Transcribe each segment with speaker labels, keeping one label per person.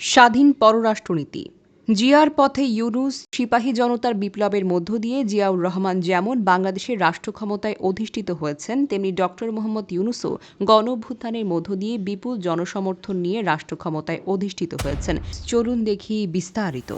Speaker 1: স্বাধীন পররাষ্ট্রনীতি। জিয়ার পথে ইউনুস সিপাহী জনতার বিপ্লবের মধ্য দিয়ে জিয়াউর রহমান যেমন বাংলাদেশের রাষ্ট্র ক্ষমতায় অধিষ্ঠিত হয়েছেন, তেমনি ডক্টর মোহাম্মদ ইউনুসও গণ অভ্যুত্থানের মধ্য দিয়ে বিপুল জনসমর্থন নিয়ে রাষ্ট্র ক্ষমতায় অধিষ্ঠিত হয়েছেন। চলুন দেখি বিস্তারিত।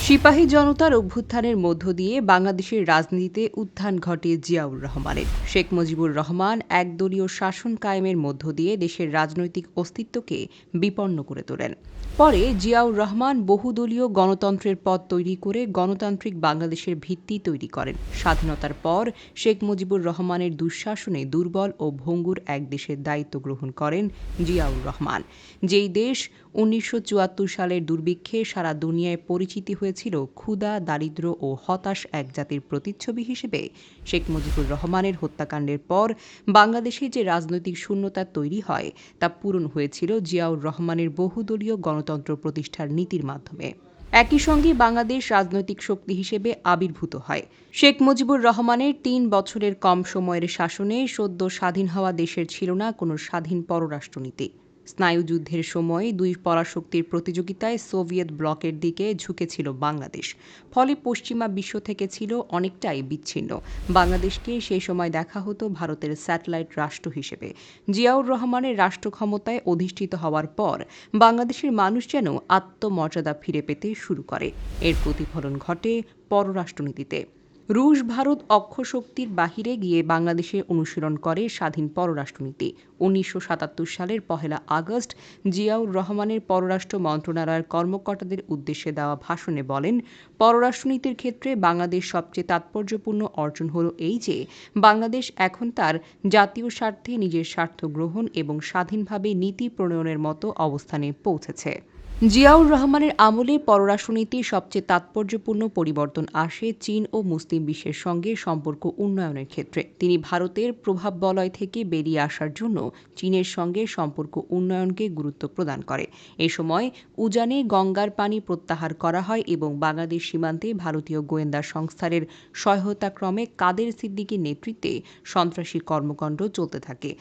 Speaker 1: সিপাহী জনতার অভ্যুত্থানের মধ্য দিয়ে বাংলাদেশের রাজনীতিতে উত্থান ঘটে জিয়াউর রহমানের। শেখ মুজিবুর রহমান একদলীয় শাসন কায়েমের মধ্য দিয়ে দেশের রাজনৈতিক অস্তিত্বকে বিপন্ন করে তোলেন। পরে জিয়াউর রহমান বহুদলীয় গণতন্ত্রের পথ তৈরি করে গণতান্ত্রিক বাংলাদেশের ভিত্তি তৈরি করেন। স্বাধীনতার পর শেখ মুজিবুর রহমানের দুঃশাসনে দুর্বল ও ভঙ্গুর এক দেশের দায়িত্ব গ্রহণ করেন জিয়াউর রহমান। যেই দেশ উনিশশো চুয়াত্তর সালের দুর্ভিক্ষে সারা দুনিয়ায় পরিচিতি হয়েছিল ক্ষুধা দারিদ্র্য ও হতাশ এক জাতির প্রতিচ্ছবি হিসেবে, শেখ মুজিবুর রহমানের হত্যাকাণ্ডের পর বাংলাদেশে যে রাজনৈতিক শূন্যতা তৈরি হয়, তা পূরণ হয়েছিল জিয়াউর রহমানের বহুদলীয় গণতন্ত্র প্রতিষ্ঠার নীতির মাধ্যমে। একই সঙ্গে বাংলাদেশ রাজনৈতিক শক্তি হিসেবে আবির্ভূত হয়। শেখ মুজিবুর রহমানের তিন বছরের কম সময়ের শাসনে সদ্য স্বাধীন হওয়া দেশের ছিল না কোনো স্বাধীন পররাষ্ট্রনীতি। স্নায়ুযুদ্ধের সময় দুই পরাশক্তির প্রতিযোগিতায় সোভিয়েত ব্লকের দিকে ঝুঁকেছিল বাংলাদেশ। ফলে পশ্চিমা বিশ্ব থেকে ছিল অনেকটাই বিচ্ছিন্ন। বাংলাদেশকে সেই সময় দেখা হতো ভারতের স্যাটেলাইট রাষ্ট্র হিসেবে। জিয়াউর রহমানের রাষ্ট্র ক্ষমতায় অধিষ্ঠিত হওয়ার পর বাংলাদেশের মানুষ যেন আত্মমর্যাদা ফিরে পেতে শুরু করে। এর প্রতিফলন ঘটে পররাষ্ট্রনীতিতে। রুশ ভারত অক্ষশক্তির বাহিরে গিয়ে বাংলাদেশে অনুশীলন করে স্বাধীন পররাষ্ট্রনীতি। উনিশশো সাতাত্তর সালের পহেলা আগস্ট জিয়াউর রহমানের পররাষ্ট্র মন্ত্রণালয়ের কর্মকর্তাদের উদ্দেশ্যে দেওয়া ভাষণে বলেন, পররাষ্ট্রনীতির ক্ষেত্রে বাংলাদেশ সবচেয়ে তাৎপর্যপূর্ণ অর্জন হল এই যে, বাংলাদেশ এখন তার জাতীয় স্বার্থে নিজের স্বার্থ গ্রহণ এবং স্বাধীনভাবে নীতি প্রণয়নের মতো অবস্থানে পৌঁছেছে। জিয়াউর রহমানের আমলে পররাষ্ট্রনীতির সবচেয়ে তাৎপর্যপূর্ণ পরিবর্তন আসে চীন ও মুসলিম বিশ্বের সঙ্গে সম্পর্ক উন্নয়নের ক্ষেত্রে। তিনি ভারতের প্রভাব বলয় থেকে বেরিয়ে আসার জন্য চীনের সঙ্গে সম্পর্ক উন্নয়নকে গুরুত্ব প্রদান করে। এ সময় উজানে গঙ্গার পানি প্রত্যাহার করা হয় এবং বাংলাদেশ সীমান্তে ভারতীয় গোয়েন্দা সংস্থার সহায়তাক্রমে কাদের সিদ্দিকীর নেতৃত্বে সন্ত্রাসী কর্মকাণ্ড চলতে থাকে।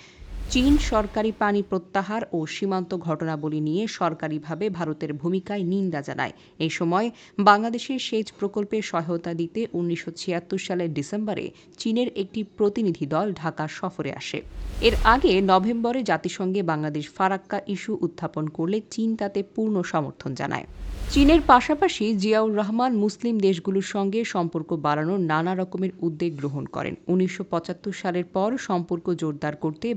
Speaker 1: চীন সরকারি পানি প্রত্যাহার ও সীমান্ত ঘটনাবলী নিয়ে সরকারিভাবে ভারতের ভূমিকায় নিন্দা জানায়। এই সময় বাংলাদেশের সেচ প্রকল্পে সহায়তা দিতে উনিশশো ছিয়াত্তর সালের ডিসেম্বরে চীনের একটি প্রতিনিধি দল ঢাকা সফরে আসে। এর আগে নভেম্বরে জাতিসংঘে বাংলাদেশ ফারাক্কা ইস্যু উত্থাপন করলে চীন তাতে পূর্ণ সমর্থন জানায়। চীনের পাশাপাশি জিয়াউর রহমান মুসলিম দেশগুলোর সঙ্গে সম্পর্ক বাড়ানোর নানা রকমের উদ্যোগ গ্রহণ করেন। উনিশশো পঁচাত্তর সালের পর সম্পর্ক জোরদার করতে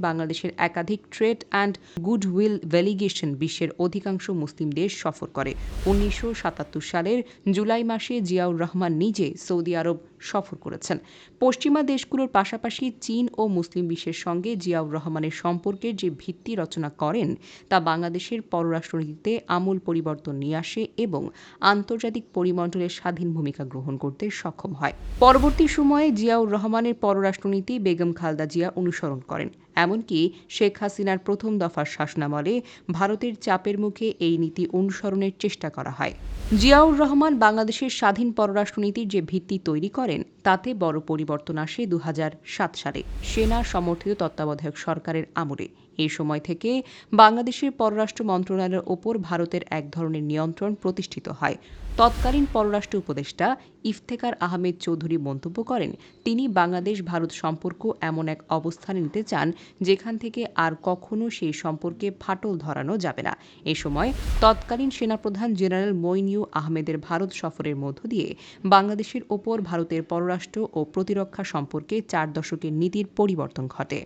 Speaker 1: বাংলাদেশের একাধিক ট্রেড অ্যান্ড গুডউইল ভ্যালিগেশন বিশ্বের অধিকাংশ মুসলিম দেশ সফর করে। উনিশশো সাতাত্তর সালের জুলাই মাসে জিয়াউর রহমান নিজে সৌদি আরব সফর করেছেন। পশ্চিমা দেশগুলোর পাশাপাশি চীন ও মুসলিম বিশ্বের সঙ্গে জিয়াউর রহমানের সম্পর্কের যে ভিত্তি রচনা করেন, তা বাংলাদেশের পররাষ্ট্রনীতিতে আমূল পরিবর্তন নিয়ে আসে এবং আন্তর্জাতিক পরিমণ্ডলের স্বাধীন ভূমিকা গ্রহণ করতে সক্ষম হয়। পরবর্তী সময়ে জিয়াউর রহমানের পররাষ্ট্রনীতি বেগম খালদা জিয়া অনুসরণ করেন। এমনকি শেখ হাসিনার প্রথম দফার শাসনামলে ভারতের চাপের মুখে এই নীতি অনুসরণের চেষ্টা করা হয়। জিয়াউর রহমান বাংলাদেশের স্বাধীন পররাষ্ট্রনীতির যে ভিত্তি তৈরি করেন, তাতে বড় পরিবর্তন আসে দু হাজার সাত সালে। সেনা সমর্থিত তত্ত্বাবধায়ক সরকারের আমলে। এই সময় থেকে বাংলাদেশের পররাষ্ট্র মন্ত্রণালয়ের ওপর ভারতের এক ধরনের নিয়ন্ত্রণ প্রতিষ্ঠিত হয়। তৎকালীন পররাষ্ট্র উপদেষ্টা ইফতেকার আহমেদ চৌধুরী মন্তব্য করেন, তিনি বাংলাদেশ ভারত সম্পর্ক এমন এক অবস্থানে নিতে চান যেখান থেকে আর কখনো সেই সম্পর্কে ফাটল ধরানো যাবে না। এ সময় তৎকালীন সেনাপ্রধান জেনারেল মইনিউ আহমেদের ভারত সফরের মধ্য দিয়ে বাংলাদেশের ওপর ভারতের পররাষ্ট্র ও প্রতিরক্ষা সম্পর্কে চার দশকের নীতির পরিবর্তন ঘটে।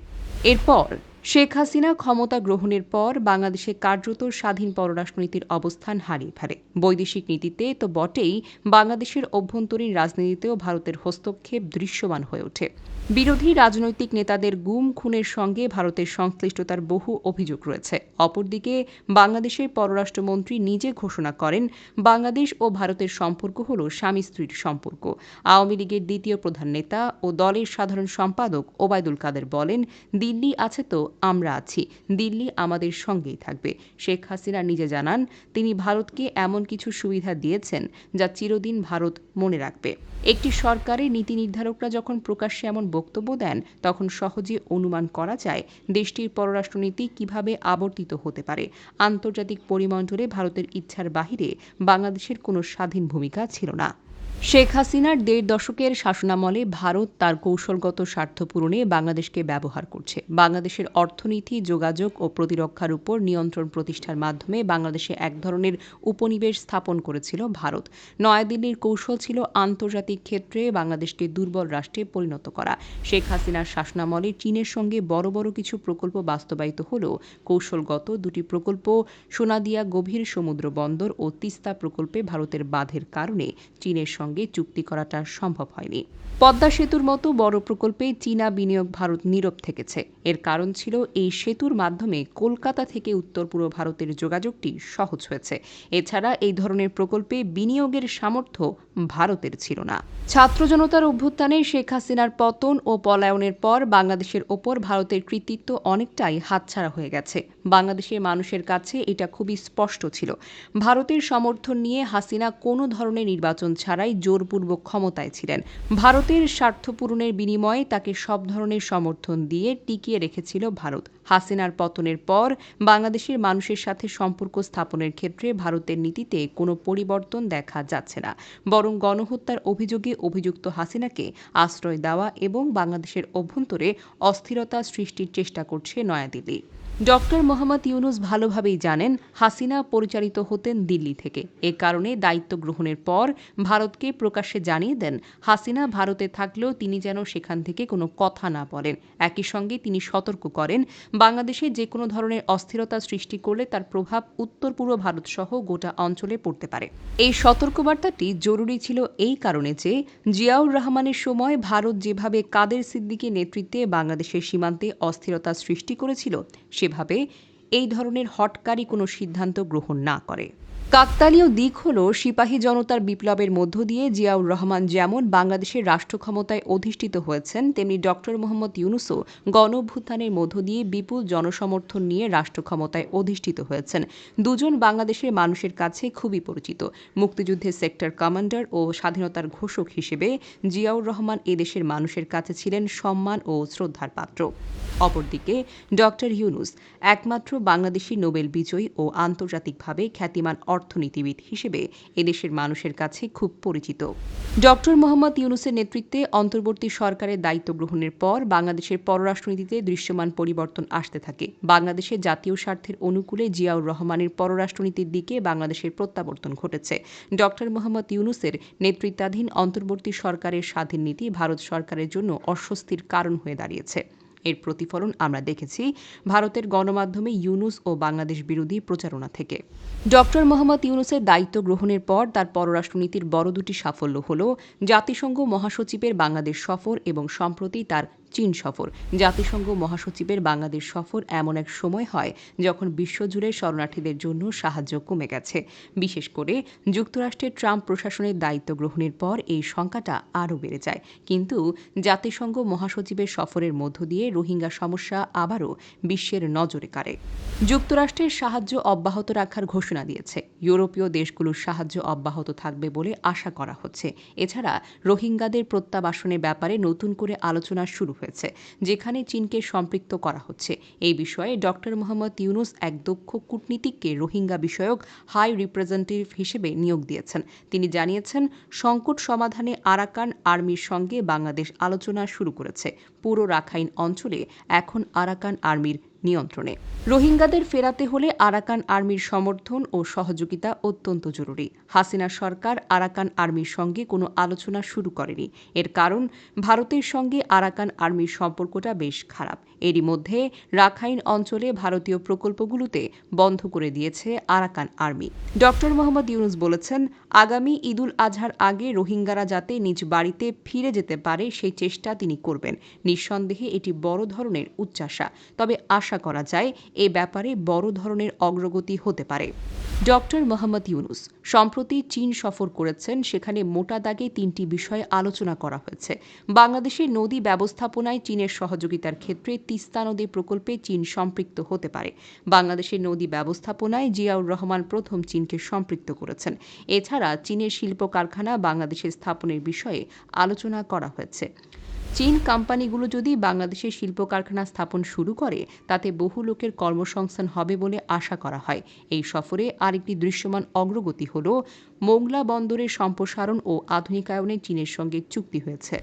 Speaker 1: এরপর শেখ হাসিনা ক্ষমতা গ্রহণের পর বাংলাদেশে কার্যত স্বাধীন পররাষ্ট্রনীতির অবস্থান হারিয়ে ফেলে। বৈদেশিক নীতিতে তো বটেই বাংলাদেশের অভ্যন্তরীণ রাজনীতিতেও ভারতের হস্তক্ষেপ দৃশ্যমান হয়ে ওঠে। বিরোধী রাজনৈতিক নেতাদের গুম খুনের সঙ্গে ভারতের সংশ্লিষ্টতার বহু অভিযোগ রয়েছে। অপরদিকে বাংলাদেশের পররাষ্ট্রমন্ত্রী নিজে ঘোষণা করেন, বাংলাদেশ ও ভারতের সম্পর্ক হল স্বামী স্ত্রীর সম্পর্ক। আওয়ামী লীগের দ্বিতীয় প্রধান নেতা ও দলের সাধারণ সম্পাদক ওবায়দুল কাদের বলেন, দিল্লি আছে তো আমরা আছি। দিল্লি আমাদের সঙ্গেই থাকবে। শেখ হাসিনা নিজে জানান, তিনি ভারতকে এমন কিছু সুবিধা দিয়েছেন যা চিরদিন ভারত মনে রাখবে। একটি সরকারের নীতি নির্ধারকরা যখন প্রকাশ্যে এমন বক্তব্য দেন, তখন সহজে অনুমান করা যায় দেশটির পররাষ্ট্রনীতি কীভাবে আবর্তিত হতে পারে। আন্তর্জাতিক পরিমণ্ডলে ভারতের ইচ্ছার বাহিরে বাংলাদেশের কোনো স্বাধীন ভূমিকা ছিল না। শেখ হাসিনার দেড় দশকের শাসনামলে ভারত তার কৌশলগত স্বার্থ পূরণে বাংলাদেশকে ব্যবহার করছে। বাংলাদেশের অর্থনীতি, যোগাযোগ ও প্রতিরক্ষার উপর নিয়ন্ত্রণ প্রতিষ্ঠার মাধ্যমে বাংলাদেশে এক ধরনের উপনিবেশ স্থাপন করেছিল ভারত। নয়াদিল্লির কৌশল ছিল আন্তর্জাতিক ক্ষেত্রে বাংলাদেশকে দুর্বল রাষ্ট্রে পরিণত করা। শেখ হাসিনার শাসনামলে চীনের সঙ্গে বড় বড় কিছু প্রকল্প বাস্তবায়িত হলেও কৌশলগত দুটি প্রকল্প সোনাদিয়া গভীর সমুদ্র বন্দর ও তিস্তা প্রকল্পে ভারতের বাধের কারণে চীনের সঙ্গে চুক্তি করাটা সম্ভব হয়নি। পদ্মা সেতুর মতো বড় প্রকল্পে চীনা বিনিয়োগ ভারত নীরব থেকেছে। এর কারণ ছিল এই সেতুর মাধ্যমে কলকাতা থেকে উত্তর পূর্ব ভারতের যোগাযোগটি সহজ হয়েছে। এছাড়া এই ধরনের প্রকল্পে বিনিয়োগের সামর্থ্য ভারতের ছিল না। ছাত্র জনতার অভ্যুত্থানে শেখ হাসিনার পতন ও পলায়নের পর বাংলাদেশের ওপর ভারতের কৃতিত্ব অনেকটাই হাতছাড়া হয়ে গেছে। বাংলাদেশের মানুষের কাছে এটা খুবই স্পষ্ট ছিল। ভারতের সমর্থন নিয়ে হাসিনা কোনো ধরনের নির্বাচন ছাড়াই জোরপূর্বক ক্ষমতায় ছিলেন। ভারতের স্বার্থ পূরণের বিনিময়ে তাকে সব ধরনের সমর্থন দিয়ে টিকিয়ে রেখেছিল ভারত। হাসিনার পতনের পর বাংলাদেশের মানুষের সাথে সম্পর্ক স্থাপনের ক্ষেত্রে ভারতের নীতিতে কোনো পরিবর্তন দেখা যাচ্ছে না। বরং গণহত্যার অভিযোগে অভিযুক্ত হাসিনাকে আশ্রয় দেওয়া এবং বাংলাদেশের অভ্যন্তরে অস্থিরতা সৃষ্টির চেষ্টা করছে নয়াদিল্লি। ডক্টর মোহাম্মদ ইউনুস ভালোভাবেই জানেন হাসিনা পরিচালিত হতেন দিল্লি থেকে। এ কারণে দায়িত্ব গ্রহণের পর ভারতকে প্রকাশ্যে জানিয়ে দেন, হাসিনা ভারতে থাকলেও তিনি যেন সেখান থেকে কোনো কথা না বলেন। একই সঙ্গে তিনি সতর্ক করেন, বাংলাদেশে যে কোনো ধরনের অস্থিরতা সৃষ্টি করলে তার প্রভাব উত্তর পূর্ব ভারত সহ গোটা অঞ্চলে পড়তে পারে। এই সতর্কবার্তাটি জরুরি ছিল এই কারণে যে জিয়াউর রহমানের সময় ভারত যেভাবে কাদের সিদ্দিকের নেতৃত্বে বাংলাদেশের সীমান্তে অস্থিরতা সৃষ্টি করেছিল সেভাবে এই ধরনের হটকারী কোনো সিদ্ধান্ত গ্রহণ না করে। কাকতালীয় দিক হল সিপাহী জনতার বিপ্লবের মধ্য দিয়ে জিয়াউর রহমান যেমন বাংলাদেশের রাষ্ট্র ক্ষমতায় অধিষ্ঠিত হয়েছেন, তেমনি ডক্টর মোহাম্মদ ইউনুসও গণ অভ্যুত্থানের মধ্য দিয়ে বিপুল জনসমর্থন নিয়ে রাষ্ট্র ক্ষমতায় অধিষ্ঠিত হয়েছেন। দুজন বাংলাদেশের মানুষের কাছে খুবই পরিচিত। মুক্তিযুদ্ধের সেক্টর কমান্ডার ও স্বাধীনতার ঘোষক হিসেবে জিয়াউর রহমান এদেশের মানুষের কাছে ছিলেন সম্মান ও শ্রদ্ধার পাত্র। অপরদিকে ডক্টর ইউনুস একমাত্র বাংলাদেশি নোবেল বিজয়ী ও আন্তর্জাতিকভাবে খ্যাতিমান অর্থনীতিবিদ হিসেবে এদেশের মানুষের কাছে খুব পরিচিত। ডক্টর মোহাম্মদ ইউনুসের নেতৃত্বে অন্তর্বর্তী সরকারের দায়িত্ব গ্রহণের পর বাংলাদেশের পররাষ্ট্রনীতিতে দৃশ্যমান পরিবর্তন আসতে থাকে। বাংলাদেশের জাতীয় স্বার্থের অনুকূলে জিয়াউর রহমানের পররাষ্ট্রনীতির দিকে বাংলাদেশের প্রত্যাবর্তন ঘটেছে। ডক্টর মোহাম্মদ ইউনুসের নেতৃত্বাধীন অন্তর্বর্তী সরকারের স্বাধীন নীতি ভারত সরকারের জন্য অস্বস্তির কারণ হয়ে দাঁড়িয়েছে। এর প্রতিফলন আমরা দেখেছি ভারতের গণমাধ্যমে ইউনুস ও বাংলাদেশ বিরোধী প্রচারণা থেকে। ডক্টর মোহাম্মদ ইউনুসের দায়িত্ব গ্রহণের পর তার পররাষ্ট্রনীতির বড় দুটি সাফল্য হল জাতিসংঘ মহাসচিবের বাংলাদেশ সফর এবং সম্প্রতি তার চীন সফর। জাতিসংঘ মহাসচিবের বাংলাদেশ সফর এমন এক সময় হয় যখন বিশ্বজুড়ে শরণার্থীদের জন্য সাহায্য কমে গেছে। বিশেষ করে যুক্তরাষ্ট্রের ট্রাম্প প্রশাসনের দায়িত্ব গ্রহণের পর এই সংখ্যাটা আরও বেড়ে যায়। কিন্তু জাতিসংঘ মহাসচিবের সফরের মধ্য দিয়ে রোহিঙ্গা সমস্যা আবারও বিশ্বের নজরে কাড়ে। যুক্তরাষ্ট্রের সাহায্য অব্যাহত রাখার ঘোষণা দিয়েছে। ইউরোপীয় দেশগুলোর সাহায্য অব্যাহত থাকবে বলে আশা করা হচ্ছে। এছাড়া রোহিঙ্গাদের প্রত্যাবাসনের ব্যাপারে নতুন করে আলোচনা শুরু হয়েছে, যেখানে চীনকে সম্পৃক্ত করা হচ্ছে। এই বিষয়ে ডক্টর মোহাম্মদ ইউনুস এক দক্ষ কূটনীতিককে রোহিঙ্গা বিষয়ক হাই রিপ্রেজেন্টেটিভ হিসেবে নিয়োগ দিয়েছেন। তিনি জানিয়েছেন, সংকট সমাধানে আরাকান আর্মির সঙ্গে বাংলাদেশ আলোচনা শুরু করেছে। পুরো রাখাইন অঞ্চলে এখন আরাকান আর্মির নিয়ন্ত্রণে। রোহিঙ্গাদের ফেরাতে হলে আরাকান আর্মির সমর্থন ও সহযোগিতা অত্যন্ত জরুরি। হাসিনা সরকার আরাকান আর্মির সঙ্গে কোনো আলোচনা শুরু করেনি। এর কারণ, ভারতের সঙ্গে আরাকান আর্মির সম্পর্কটা বেশ খারাপ। এরই মধ্যে রাখাইন অঞ্চলে ভারতীয় প্রকল্পগুলোতে বন্ধ করে দিয়েছে Arakan army. Doctor Mohammad Yunus বলেছেন, আগামী ঈদুল আজহার আগে রোহিঙ্গারা যাতে নিজ বাড়িতে ফিরে যেতে পারে, সেই চেষ্টা তিনি করবেন। নিঃসন্দেহে এটি বড় ধরনের উচ্চাসা তবে আশা করা যায় এ ব্যাপারে বড় ধরনের অগ্রগতি হতে পারে। ডক্টর মোহাম্মদ ইউনুস সম্প্রতি চীন সফর করেছেন, সেখানে মোটা দাগে তিনটি বিষয়ে আলোচনা করা হয়েছে। বাংলাদেশের নদী ব্যবস্থাপনায় চীনের সহযোগিতার ক্ষেত্রে তিস্তা নদী প্রকল্পে চীন সম্পৃক্ত হতে পারে। বাংলাদেশের নদী ব্যবস্থাপনায় জিয়াউর রহমান প্রথম চীনকে সম্পৃক্ত করেছেন। এছাড়া চীনের শিল্প কারখানা বাংলাদেশে স্থাপনের বিষয়ে আলোচনা করা হয়েছে। চীন কোম্পানিগুলো যদি বাংলাদেশের শিল্প কারখানা স্থাপন শুরু করে, তাতে বহু লোকের কর্মসংস্থান হবে বলে আশা করা হয়। এই সফরে আরেকটি দৃশ্যমান অগ্রগতি হল মোংলা বন্দরের সম্প্রসারণ ও আধুনিকায়নে চীনের সঙ্গে চুক্তি হয়েছে।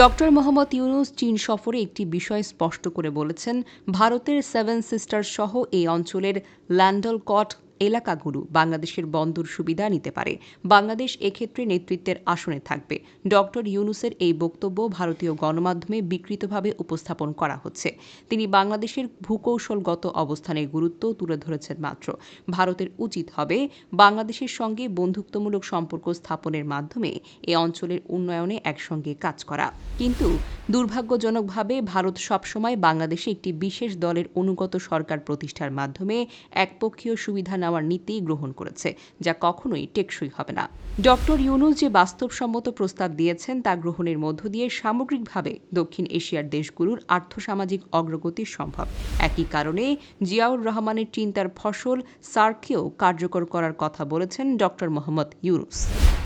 Speaker 1: ডক্টর মোহাম্মদ ইউনুস চীন সফরে একটি বিষয় স্পষ্ট করে বলেছেন, ভারতের সেভেন সিস্টার সহ এই অঞ্চলের ল্যান্ডল কট এলাকাগুলো বাংলাদেশের বন্দর সুবিধা নিতে পারে। বাংলাদেশ এক্ষেত্রে নেতৃত্বের আসনে থাকবে। ডক্টর ইউনুসের এই বক্তব্য ভারতীয় গণমাধ্যমে বিকৃতভাবে উপস্থাপন করা হচ্ছে। তিনি বাংলাদেশের ভূকৌশলগত অবস্থানের গুরুত্ব তুলে ধরেছেন মাত্র। ভারতের উচিত হবে বাংলাদেশের সঙ্গে বন্ধুত্বমূলক সম্পর্ক স্থাপনের মাধ্যমে এ অঞ্চলের উন্নয়নে একসঙ্গে কাজ করা। কিন্তু দুর্ভাগ্যজনকভাবে ভারত সবসময় বাংলাদেশে একটি বিশেষ দলের অনুগত সরকার প্রতিষ্ঠার মাধ্যমে একপক্ষীয় সুবিধা নেওয়ার নীতি গ্রহণ করেছে, যা কখনোই টেকসই হবে না। ডক্টর ইউনুস যে বাস্তবসম্মত প্রস্তাব দিয়েছেন, তা গ্রহণের মধ্য দিয়ে সামগ্রিকভাবে দক্ষিণ এশিয়ার দেশগুলোর আর্থসামাজিক অগ্রগতি সম্ভব। একই কারণে জিয়াউর রহমানের চিন্তার ফসল সার্কেও কার্যকর করার কথা বলেছেন ডক্টর মোহাম্মদ ইউনুস।